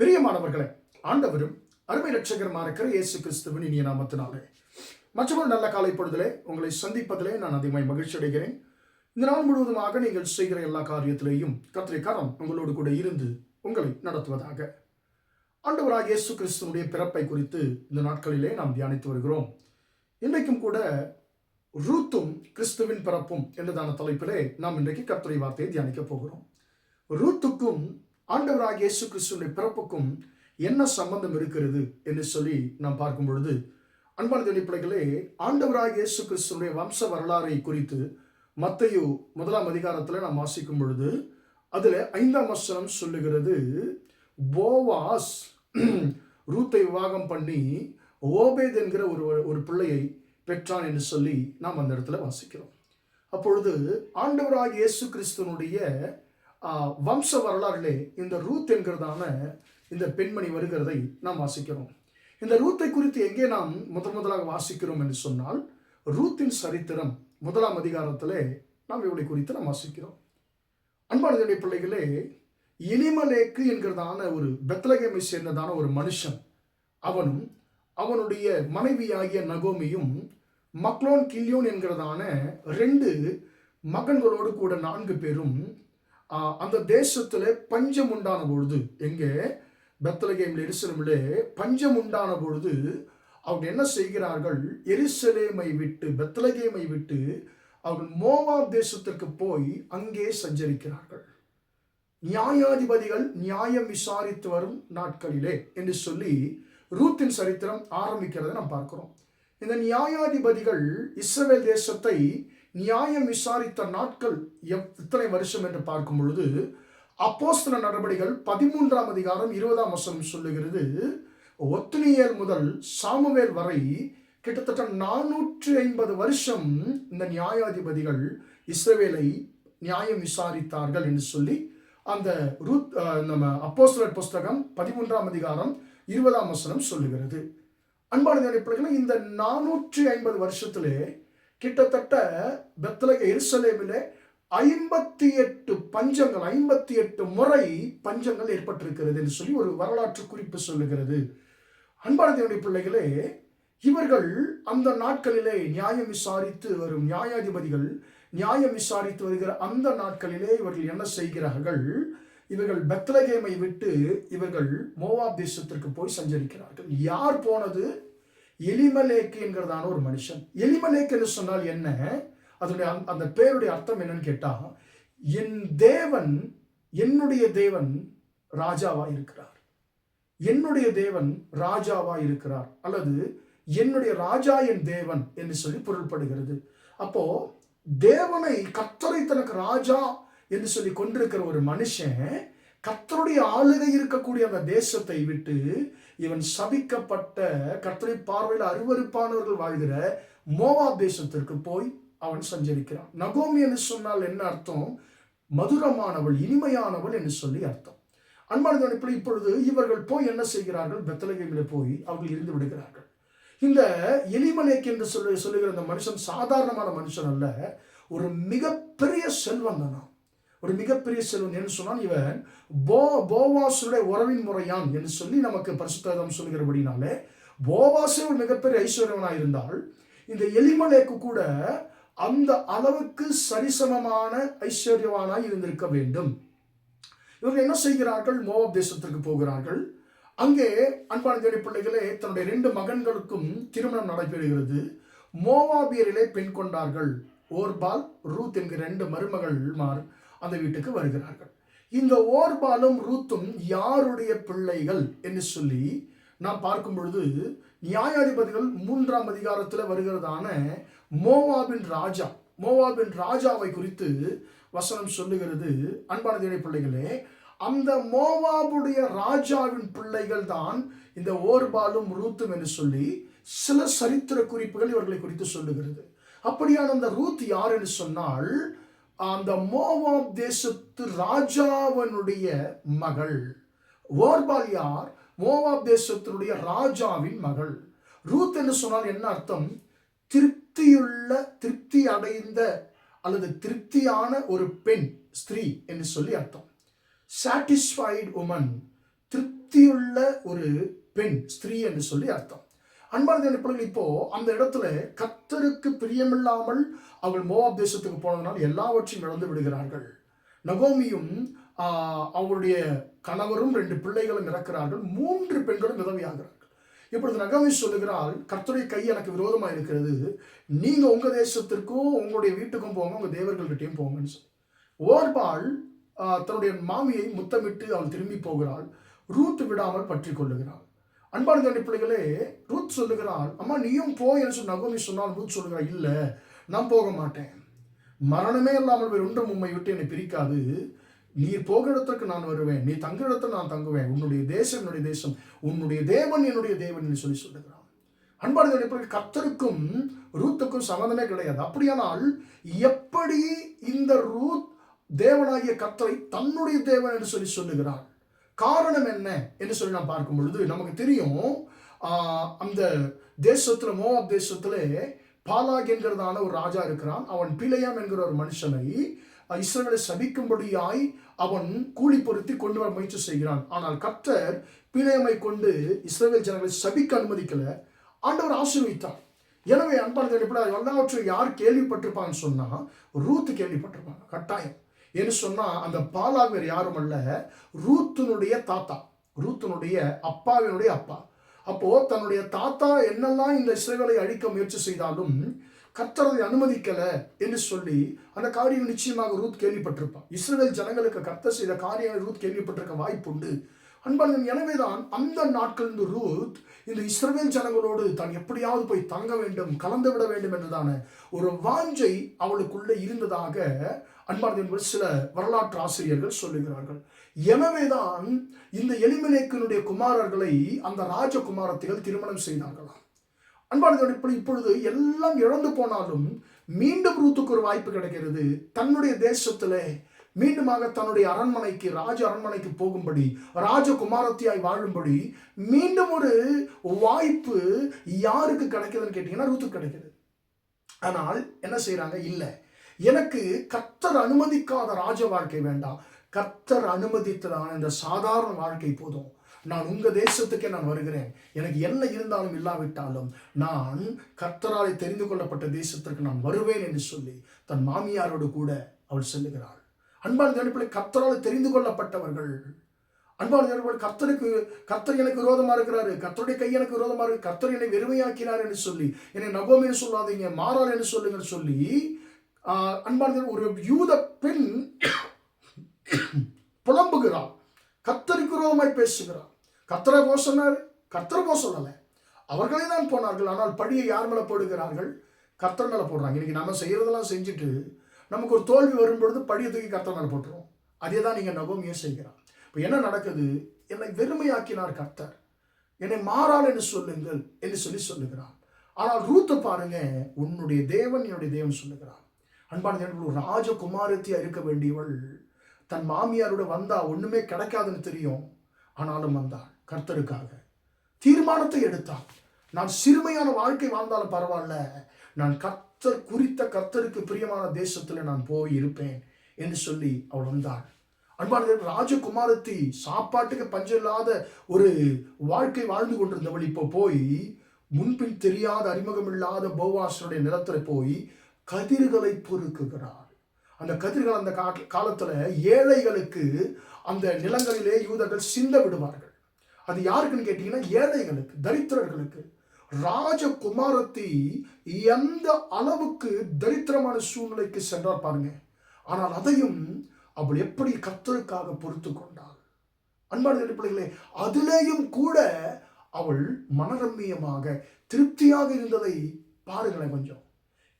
பிரியமானவர்களே ஆண்டவரும் அருமை ரட்சகரமாக இருக்கிற இயேசு கிறிஸ்துவின் இனிய நாமத்தினாலே. மற்றொரு நல்ல காலை பொழுதிலே உங்களை சந்திப்பதிலே நான் அதிகமாக மகிழ்ச்சி அடைகிறேன். இந்த நாள் முழுவதுமாக நீங்கள் செய்கிற எல்லா காரியத்திலேயும் கத்திரிக்காரம் உங்களோடு கூட இருந்து உங்களை நடத்துவதாக. ஆண்டவராக இயேசு கிறிஸ்துவனுடைய பிறப்பை குறித்து இந்த நாட்களிலே நாம் தியானித்து வருகிறோம். இன்றைக்கும் கூட ரூத்தும் கிறிஸ்துவின் பிறப்பும் என்றதான தலைப்பிலே நாம் இன்றைக்கு கத்திரை வார்த்தையை தியானிக்க போகிறோம். ரூத்துக்கும் ஆண்டவராக இயேசு கிறிஸ்துடைய பிறப்புக்கும் என்ன சம்பந்தம் இருக்கிறது என்று சொல்லி நாம் பார்க்கும் பொழுது அன்பான தேவனுடைய ஆண்டவராக இயேசு கிறிஸ்துடைய வம்ச வரலாறை குறித்து மத்தையு முதலாம் அதிகாரத்தில் நாம் வாசிக்கும் பொழுது அதில் ஐந்தாம் வசனம் சொல்லுகிறது போவாஸ் ரூத்தை விவாகம் பண்ணி ஓபேத் என்கிற ஒரு ஒரு பிள்ளையை பெற்றான் என்று சொல்லி நாம் அந்த இடத்துல வாசிக்கிறோம். அப்பொழுது ஆண்டவராக இயேசு கிறிஸ்துவனுடைய வம்ச வரலாறுலே இந்த ரூத் என்கிறதான இந்த பெண்மணி வருகிறதை நாம் வாசிக்கிறோம். இந்த ரூத்தை குறித்து எங்கே நாம் முதன் முதலாக வாசிக்கிறோம் என்று சொன்னால் ரூத்தின் சரித்திரம் முதலாம் அதிகாரத்திலே நாம் இவளை குறித்து நாம் வாசிக்கிறோம். அன்பானதுடைய பிள்ளைகளே எலிமலேக்கு என்கிறதான ஒரு பெத்லகேமை சேர்ந்ததான ஒரு மனுஷன் அவனும் அவனுடைய மனைவியாகிய நகோமியும் மக்லோன் கில்யோன் என்கிறதான ரெண்டு மகன்களோடு கூட நான்கு பேரும் அந்த தேசத்தில் பஞ்சம் உண்டான பொழுது எங்கே? பெத்தலகேமில் எரிசலமிலே பஞ்சம் உண்டான பொழுது அவங்க என்ன செய்கிறார்கள்? எரிசலேமை விட்டு பெத்தலகேமை விட்டு அவர்கள் மோவா தேசத்திற்கு போய் அங்கே சஞ்சரிக்கிறார்கள். நியாயாதிபதிகள் நியாயம் விசாரித்து வரும் நாட்களிலே என்று சொல்லி ரூத்தின் சரித்திரம் ஆரம்பிக்கிறதை நாம் பார்க்கிறோம். இந்த நியாயாதிபதிகள் இஸ்ரவேல் தேசத்தை நியாயம் விசாரித்த நாட்கள் எவ்- இத்தனை வருஷம் என்று பார்க்கும் பொழுது அப்போஸ்தல நடவடிகள் பதிமூன்றாம் அதிகாரம் இருபதாம் வசனம் சொல்லுகிறது ஒத்துனியல் முதல் சாமுவேல் வரை கிட்டத்தட்ட நானூற்று ஐம்பது வருஷம் இந்த நியாயாதிபதிகள் இஸ்ரவேலை நியாயம் விசாரித்தார்கள் என்று சொல்லி அந்த ரூத் நம்ம அப்போஸ்தலர் புஸ்தகம் பதிமூன்றாம் அதிகாரம் இருபதாம் வசனம் சொல்லுகிறது. அன்பான இந்த நானூற்றி ஐம்பது வருஷத்திலே கிட்டத்தட்ட பெத்தலக எருசலேமிலே ஐம்பத்தி எட்டு பஞ்சங்கள் ஐம்பத்தி எட்டு முறை பஞ்சங்கள் ஏற்பட்டிருக்கிறது என்று சொல்லி ஒரு வரலாற்று குறிப்பு சொல்லுகிறது. அன்பான பிள்ளைகளே இவர்கள் அந்த நாட்களிலே நியாயம் விசாரித்து வரும் நியாயாதிபதிகள் நியாயம் விசாரித்து வருகிற அந்த நாட்களிலே இவர்கள் என்ன செய்கிறார்கள்? இவர்கள் பெத்லகேமை விட்டு இவர்கள் மோவாப் தேசத்திற்கு போய் சஞ்சரிக்கிறார்கள். யார் போனது? எலிமலேக்கு என்கிறதான ஒரு மனுஷன். எலிமலேக்குன்னு என்று சொன்னால் என்ன? அதனுடைய அந் அந்த பேருடைய அர்த்தம் என்னன்னு கேட்டா என் தேவன் என்னுடைய தேவன் ராஜாவா இருக்கிறார். என்னுடைய தேவன் ராஜாவா இருக்கிறார். அல்லது என்னுடைய ராஜா என் தேவன் என்று சொல்லி பொருள்படுகிறது. அப்போ தேவனை கத்தரை தனக்கு ராஜா என்று சொல்லி கொண்டிருக்கிற ஒரு மனுஷன் கத்தருடைய ஆளுகை இருக்கக்கூடிய அந்த தேசத்தை விட்டு இவன் சபிக்கப்பட்ட கத்தரை பார்வையில் அருவருப்பானவர்கள் வாழ்கிற மோவா தேசத்திற்கு போய் அவன் சஞ்சரிக்கிறான். நகோமி என்று சொன்னால் என்ன அர்த்தம்? மதுரமானவள் இனிமையானவள் என்று சொல்லி அர்த்தம். அன்பானதன் இப்படி இப்பொழுது இவர்கள் போய் என்ன செய்கிறார்கள்? பெத்தலகையில் போய் அவர்கள் இருந்து விடுகிறார்கள். இந்த எலிமலேக் என்று சொல்லி சொல்லுகிற அந்த மனுஷன் சாதாரணமான மனுஷன் அல்ல. ஒரு மிகப்பெரிய செல்வன் ஒரு மிகப்பெரிய செல்வன் என்று சொன்னால் இவன். போ போவாசுடைய உறவின் முறையான் என்று சொல்லி நமக்கு பரிசுத்தம் சொல்கிறபடினாலே போவாசே ஒரு மிகப்பெரிய ஐஸ்வர்யவனாக இருந்தால் இந்த எலிமலேக்கு கூட அந்த அளவுக்கு சரிசமமான ஐஸ்வர்யவானாய் இருந்திருக்க வேண்டும். இவர்கள் என்ன செய்கிறார்கள்? மோவாப் தேசத்திற்கு போகிறார்கள். அங்கே அன்பான தேடி பிள்ளைகளே தன்னுடைய ரெண்டு மகன்களுக்கும் திருமணம் நடைபெறுகிறது. மோவாபியரிலே பெண் கொண்டார்கள். ஓர்பால் ரூத் என்கிற ரெண்டு மருமகள் மார் அந்த வீட்டுக்கு வருகிறார்கள். இந்த ஓர்பாலும் ரூத்தும் யாருடைய பிள்ளைகள் என்று சொல்லி நாம் பார்க்கும் பொழுது நியாயாதிபதிகள் மூன்றாம் அதிகாரத்தில் வருகிறதான மோவாபின் ராஜா மோவாபின் ராஜாவை குறித்து வசனம் சொல்லுகிறது. அன்பான தேவனுடைய பிள்ளைகளே அந்த மோவாபுடைய ராஜாவின் பிள்ளைகள் தான் இந்த ஓர்பாலும் ரூத்தும் என்று சொல்லி சில சரித்திர குறிப்புகள் இவர்களை குறித்து சொல்லுகிறது. அப்படியான அந்த ரூத் யார் என்று சொன்னால் அந்த மோவாப் தேசத்து ராஜாவனுடைய மகள். ஓர்பால் யார்? மோவாப் தேசத்தினுடைய ராஜாவின் மகள். ரூத் என்று சொன்னால் என்ன அர்த்தம்? திருப்தியுள்ள திருப்தி அடைந்த அல்லது திருப்தியான ஒரு பெண் ஸ்திரீ என்று சொல்லி அர்த்தம். சாட்டிஸ்ஃபைடு உமன் திருப்தியுள்ள ஒரு பெண் ஸ்திரீ என்று சொல்லி அர்த்தம். அன்பான பிள்ளைகள் இப்போ அந்த இடத்துல கத்தருக்கு பிரியமில்லாமல் அவள் மோவாப் தேசத்துக்கு போனதுனால் எல்லாவற்றையும் இழந்து விடுகிறார்கள். நகோமியும் அவருடைய கணவரும் ரெண்டு பிள்ளைகளும் இறக்கிறார்கள். மூன்று பெண்களும் விதவியாகிறார்கள். இப்பொழுது நகோமி சொல்லுகிறாள் கர்த்தருடைய கை எனக்கு விரோதமாக இருக்கிறது. நீங்கள் உங்கள் தேசத்திற்கும் உங்களுடைய வீட்டுக்கும் போங்க உங்கள் தேவர்கள்கிட்டையும் போங்கன்னு சொல்லி. ஓர்பால் தன்னுடைய மாமியை முத்தமிட்டு அவள் திரும்பி போகிறாள். ரூத் விடாமல் பற்றி கொள்ளுகிறாள். அன்பான தேவனுடைய பிள்ளைகளே ரூத் சொல்லுகிறாள் அம்மா நீயும் போ என்று சொல்லி நகோமி சொன்னால் ரூத் சொல்லுகிறாள் இல்லை நான் போக மாட்டேன். மரணமே இல்லாமல் வேறு ஒன்றும் உண்மை விட்டு என்னை பிரிக்காது. நீர் போகிற இடத்திற்கு நான் வருவேன். நீ தங்குற இடத்துல நான் தங்குவேன். உன்னுடைய தேசம் என்னுடைய தேசம். உன்னுடைய தேவன் என்னுடைய தேவன் என்று சொல்லி சொல்லுகிறான். அன்பான தேவனுடைய கத்தருக்கும் ரூத்துக்கும் சம்மந்தமே கிடையாது. அப்படியானால் எப்படி இந்த ரூத் தேவனாகிய கத்தரை தன்னுடைய தேவன் என்று சொல்லி சொல்லுகிறாள் காரணம் என்ன என்று சொல்லி நாம் பார்க்கும் பொழுது நமக்கு தெரியும் அந்த தேசத்தில் மோவாப் தேசத்தில் பாலாக் என்கிறதான ஒரு ராஜா இருக்கிறான். அவன் பிழையாம் என்கிற ஒரு மனுஷனை இஸ்ரேலை சபிக்கும்படியாய் அவன் கூலி பொருத்தி கொண்டு வர முயற்சி செய்கிறான். ஆனால் கர்த்தர் பிழையமை கொண்டு இஸ்ரேல் ஜனங்களை சபிக்க அனுமதிக்கல. ஆண்டவர் ஆசீர்வித்தார் எனவே அன்பான எல்லாவற்றையும் யார் கேள்விப்பட்டிருப்பான்னு சொன்னா ரூத் கேள்விப்பட்டிருப்பாங்க. கட்டாயம். ஏன்னு சொன்னால் அந்த பாலாக் வேறு யாரும் அல்ல ரூத்தினுடைய தாத்தா ரூத்தினுடைய அப்பாவினுடைய அப்பா. அப்போது தன்னுடைய தாத்தா என்னெல்லாம் இந்த இஸ்ரவேலை அழிக்க முயற்சி செய்தாலும் கர்த்தரதை அனுமதிக்கலை என்று சொல்லி அந்த காரியம் நிச்சயமாக ரூத் கேள்விப்பட்டிருப்பான். இஸ்ரேல் ஜனங்களுக்கு கர்த்தர் செய்த காரியங்கள் ரூத் கேள்விப்பட்டிருக்க வாய்ப்புண்டு. அன்பாளன் எனவேதான் அந்த நாட்கள் இந்த ரூத் இந்த இஸ்ரேல் ஜனங்களோடு தான் எப்படியாவது போய் தங்க வேண்டும் கலந்து விட வேண்டும் என்றதான ஒரு வாஞ்சை அவளுக்குள்ளே இருந்ததாக அன்பார்ந்த என்பது சில வரலாற்று ஆசிரியர்கள் சொல்லுகிறார்கள் எனவேதான் இந்த எலிமலேக்கனுடைய குமாரர்களை அந்த ராஜகுமாரத்திகள் திருமணம் செய்தார்களாம் அன்பானது இப்படி இப்பொழுது எல்லாம் இழந்து போனாலும் மீண்டும் ரூத்துக்கு ஒரு வாய்ப்பு கிடைக்கிறது. தன்னுடைய தேசத்தில் மீண்டுமாக தன்னுடைய அரண்மனைக்கு ராஜ அரண்மனைக்கு போகும்படி ராஜகுமாரத்தியாய் வாழும்படி மீண்டும் ஒரு வாய்ப்பு யாருக்கு கிடைக்குதுன்னு கேட்டீங்கன்னா ரூத்துக்கு கிடைக்குது. ஆனால் என்ன செய்கிறாங்க இல்லை. எனக்கு கர்த்தர் அனுமதிக்காத ராஜ வாழ்க்கை வேண்டாம். கர்த்தர் அனுமதித்ததான இந்த சாதாரண வாழ்க்கை போதும். நான் உங்க தேசத்துக்கே நான் வருகிறேன். எனக்கு என்ன இருந்தாலும் இல்லாவிட்டாலும் நான் கர்த்தராலே தெரிந்து கொள்ளப்பட்ட தேசத்திற்கு நான் வருவேன் என்று சொல்லி தன் மாமியாரோடு கூட அவள் செல்லுகிறாள். அன்பான தேவனை கர்த்தரால் தெரிந்து கொள்ளப்பட்டவர்கள். அன்பான கணிப்பில் கர்த்தருக்கு கர்த்தர் எனக்கு விரோதமா இருக்கிறாரு. கர்த்தருடைய கை எனக்கு விரோதமா இருக்கு. கர்த்தர் என்னை வெறுமையாக்கினார் என்று சொல்லி என்னை நகோமின்னு சொல்லாதீங்க மாறார் என்று சொல்லுங்கள் சொல்லி அன்பானது ஒரு யூத பெண் புலம்புகிறார் கத்தரிக்கிறோமாய் பேசுகிறார் கத்தரை போ சொன்னார். கர்த்தரை போ சொல்லலை. அவர்களே தான் போனார்கள். ஆனால் படியை யார் மேலே போடுகிறார்கள்? கர்த்தர் மேலே போடுறாங்க. இன்றைக்கி நம்ம செய்கிறதெல்லாம் செஞ்சுட்டு நமக்கு ஒரு தோல்வி வரும்பொழுது படியை தூக்கி கர்த்தர் மேலே போட்டுருவோம். அதே தான் நீங்கள் நகோமியை செய்கிறார். இப்போ என்ன நடக்குது? என்னை வெறுமையாக்கினார் கர்த்தர். என்னை மாறாள் என்று சொல்லுங்கள் என்று சொல்லி சொல்லுகிறார். ஆனால் ரூத்து பாருங்க. உன்னுடைய தேவன் என்னுடைய தேவன் சொல்லுகிறார். அன்பான ஒரு ராஜகுமாரத்தியா இருக்க வேண்டியவள் தன் மாமியாரோட வந்தா ஒண்ணுமே கிடைக்காதுன்னு தெரியும். ஆனாலும் வந்தாள் கர்த்தருக்காக தீர்மானத்தை எடுத்தாள் நான் சிறுமையான வாழ்க்கை வாழ்ந்தாலும் பரவாயில்ல. நான் கர்த்தர் குறித்த கர்த்தருக்கு பிரியமான தேசத்துல நான் போய் இருப்பேன் என்று சொல்லி அவள் வந்தாள். அன்பான ராஜகுமாரத்தி சாப்பாட்டுக்கு பஞ்சம் இல்லாத ஒரு வாழ்க்கை வாழ்ந்து கொண்டிருந்தவள் இப்போ போய் முன்பின் தெரியாத அறிமுகம் இல்லாத போவாசனுடைய நிலத்துல போய் கதிர்களை பொறுக்குகிறார். அந்த கதிர்கள் அந்த காலத்தில் ஏழைகளுக்கு அந்த நிலங்களிலே யூதர்கள் சிந்த விடுவார்கள். அது யாருக்குன்னு கேட்டீங்கன்னா ஏழைகளுக்கு தரித்திரர்களுக்கு. ராஜகுமாரத்தை எந்த அளவுக்கு தரித்திரமான சூழ்நிலைக்கு சென்றார் பாருங்க. ஆனால் அதையும் அவள் எப்படி கத்தருக்காக பொறுத்து கொண்டாள். அன்பான பிள்ளைகளே அதிலேயும் கூட அவள் மனரம்மியமாக திருப்தியாக இருந்ததை பாருங்களேன் கொஞ்சம்.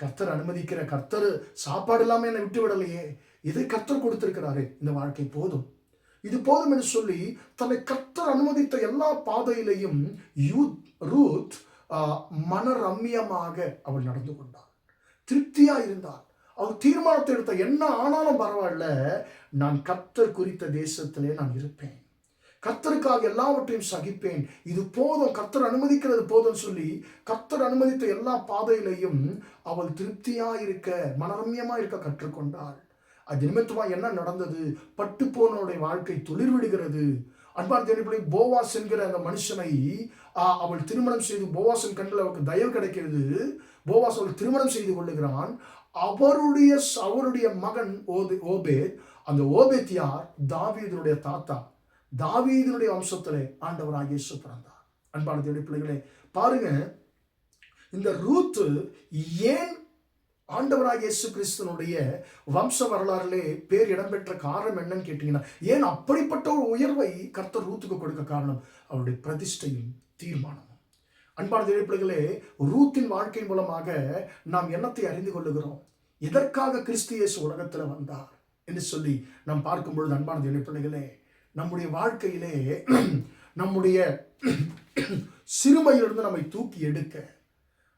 கர்த்தர் அனுமதிக்கிற கர்த்தர் சாப்பாடு இல்லாமல் என்னை விட்டு விடலையே. இதை கர்த்தர் கொடுத்திருக்கிறாரே. இந்த வாழ்க்கை போதும். இது போதும் என்று சொல்லி தன்னை கர்த்தர் அனுமதித்த எல்லா பாதையிலையும் யூத் ரூத் மன மனரம்மியமாக அவள் நடந்து கொண்டாள். திருப்தியா இருந்தாள். அவள் தீர்மானத்தை எடுத்த என்ன ஆனாலும் பரவாயில்ல. நான் கர்த்தர் குறித்த தேசத்திலே நான் இருப்பேன். கத்தருக்காக எல்லாவற்றையும் சகிப்பேன். இது போதும். கத்தர் அனுமதிக்கிறது போதும் சொல்லி கத்தர் அனுமதித்த எல்லா பாதையிலையும் அவள் திருப்தியாக இருக்க மனரம்யமாக இருக்க கற்றுக்கொண்டாள். அது நிமித்தமா என்ன நடந்தது? பட்டு போனவனுடைய வாழ்க்கை துளிர் விடுகிறது அன்பார் தேவனை போவாஸ் என்கிற அந்த மனுஷனை அவள் திருமணம் செய்து போவாசன் கண்ணில் அவருக்கு தயவு கிடைக்கிறது. போவாஸ் அவள் திருமணம் செய்து கொள்ளுகிறான். அவருடைய அவருடைய மகன் ஓது ஓபேத் அந்த ஓபேத் யார்? தாவீதனுடைய தாத்தா. தாவீதனுடைய வம்சத்திலே ஆண்டவராக இயேசு பிறந்தார். அன்பான தேவனுடைய பிள்ளைகளே பாருங்க இந்த ரூத்து ஏன் ஆண்டவராக இயேசு கிறிஸ்தனுடைய வம்ச வரலாறுலே பேர் இடம்பெற்ற காரணம் என்னன்னு கேட்டீங்கன்னா ஏன் அப்படிப்பட்ட ஒரு உயர்வை கர்த்தர் ரூத்துக்கு கொடுக்க காரணம்? அவருடைய பிரதிஷ்டையும் தீர்மானமும். அன்பான திரைப்பிள்ளைகளே ரூத்தின் வாழ்க்கையின் மூலமாக நாம் என்னத்தை அறிந்து கொள்ளுகிறோம்? எதற்காக கிறிஸ்து இயேசு உலகத்தில் வந்தார்? என்று சொல்லி நாம் பார்க்கும் பொழுது அன்பான திரைப்பிள்ளைகளே நம்முடைய வாழ்க்கையிலே நம்முடைய சிறுமையிலிருந்து நம்மை தூக்கி எடுக்க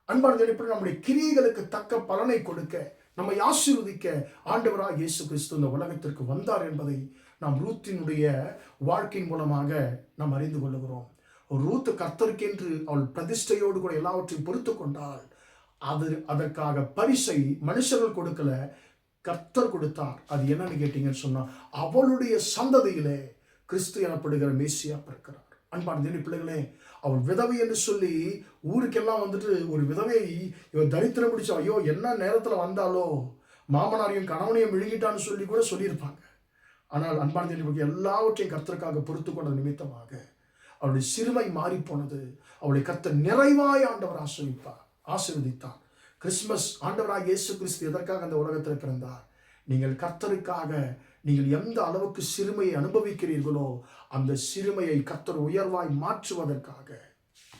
அன்பான நம்முடைய கிரியைகளுக்கு தக்க பலனை கொடுக்க நம்மை ஆசீர்வதிக்க ஆண்டவராக இயேசு கிறிஸ்து இந்த உலகத்திற்கு வந்தார் என்பதை நாம் ரூத்தினுடைய வாழ்க்கையின் மூலமாக நாம் அறிந்து கொள்ளுகிறோம். ரூத்து கர்த்தருக்கென்று அவள் பிரதிஷ்டையோடு கூட எல்லாவற்றையும் பொறுத்து கொண்டால் அது அதற்காக பரிசை மனுஷர்கள் கொடுக்கல கர்த்தர் கொடுத்தார். அது என்னன்னு கேட்டீங்கன்னு சொன்னால் அவளுடைய சந்ததியிலே கிறிஸ்து எனப்படுகிற மேசியா பிறக்கிறார். அன்பான தேவனி பிள்ளைகளே அவள் விதவை என்று சொல்லி ஊருக்கெல்லாம் வந்துட்டு ஒரு விதவையை இவ தரித்திரம் பிடிச்சா ஐயோ என்ன நேரத்தில் வந்தாலோ? மாமனாரையும் கணவனையும் விழுங்கிட்டான்னு சொல்லி கூட சொல்லியிருப்பாங்க. ஆனால் அன்பான தேவனி எல்லாவற்றையும் கர்த்தருக்காக பொறுத்து கொண்ட நிமித்தமாக அவளுடைய சிறுமை மாறி போனது அவளை கர்த்தர் நிறைவாய் ஆண்டவர் ஆசிரியப்பார் ஆசீர்வதித்தார். கிறிஸ்மஸ் ஆண்டவராக இயேசு கிறிஸ்து எதற்காக அந்த உலகத்தில் பிறந்தார்? நீங்கள் கர்த்தருக்காக நீங்கள் எந்த அளவுக்கு சிறுமையை அனுபவிக்கிறீர்களோ அந்த சிறுமையை கத்தர் உயர்வாய் மாற்றுவதற்காக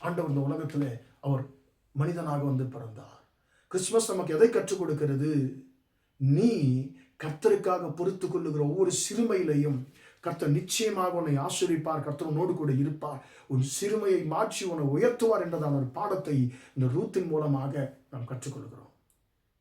ஆண்டவர் இந்த உலகத்தில் அவர் மனிதனாக வந்து பிறந்தார். கிறிஸ்மஸ் நமக்கு எதை கற்றுக் கொடுக்கிறது? நீ கர்த்தருக்காக பொறுத்து கொள்ளுகிற ஒவ்வொரு சிறுமையிலையும் கர்த்தர் நிச்சயமாக உன்னை ஆசிரிப்பார் கர்த்தர் உன்னோடு கூட இருப்பார். உன் சிறுமையை மாற்றி உன்னை உயர்த்துவார் என்றதான ஒரு பாடத்தை இந்த ரூத்தின் மூலமாக நாம் கற்றுக்கொள்கிறோம்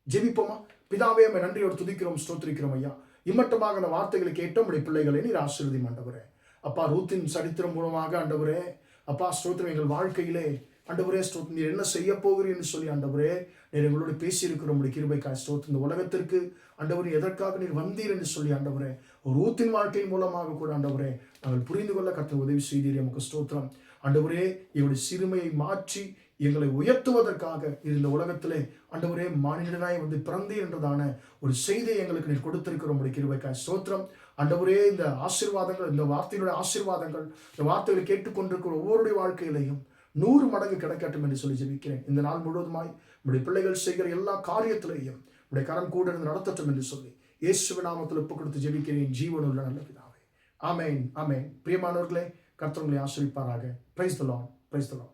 ஜெபிப்போமா? பிதாவே நம்ம நன்றியோடு துதிக்கிறோம் ஸ்தோத்திரிக்கிறோம் ஐயா. இம்மட்டமாக அந்த வார்த்தைகளை கேட்டோம் உடைய பிள்ளைகளை நீர் ஆசீர்வதி ஆண்டவரே? அப்பா ரூத்தின் சரித்திரம் மூலமாக ஆண்டவரே. அப்பா ஸ்தோத்திரம் எங்கள் வாழ்க்கையிலே. ஆண்டவரே ஸ்தோத் நீர் என்ன செய்ய போகிறீன்னு சொல்லி ஆண்டவரே நீர் எங்களோடு பேசியிருக்கிற உடைய கிருபைக்காய் ஸ்தோத்திரம் இந்த உலகத்திற்கு. அண்டவர் எதற்காக நீர் வந்தீர் என்று சொல்லி ஆண்டவரே. ஒரு ரூத்தின் வாழ்க்கை மூலமாக கூட ஆண்டவரே நாங்கள் புரிந்து கொள்ள கத்த உதவி செய்தீர். எமக்கு ஸ்தோத்திரம். ஆண்டவரே இவருடைய சிறுமையை மாற்றி எங்களை உயர்த்துவதற்காக இந்த உலகத்திலே அண்டவரே மானிடனாய் வந்து பிறந்தீர் என்றதான ஒரு செய்தியை எங்களுக்கு நீர் கொடுத்திருக்கிற உடைய கிருபைக்காய் சோத்திரம் அண்டவரே இந்த ஆசீர்வாதங்கள் இந்த வார்த்தையினுடைய ஆசீர்வாதங்கள் இந்த வார்த்தைகளை கேட்டுக்கொண்டிருக்கிற ஒவ்வொருடைய வாழ்க்கையிலையும் நூறு மடங்கு கிடைக்கட்டும் என்று சொல்லி ஜெபிக்கிறேன். இந்த நாள் முழுவதுமாய் உடைய பிள்ளைகள் செய்கிற எல்லா காரியத்திலையும் உடைய கரம் கூட இருந்து நடத்தட்டும் என்று சொல்லி இயேசுவின் நாமத்தில் ஒப்பு கொடுத்து ஜெபிக்கிறேன். ஜீவனுள்ள நல்ல பிதாவே. ஆமேன் ஆமேன். பிரியமானவர்களே கர்த்தவங்களை ஆசிரிப்பாராக பிரைஸ் தலாம் பிரைஸ் தலாம்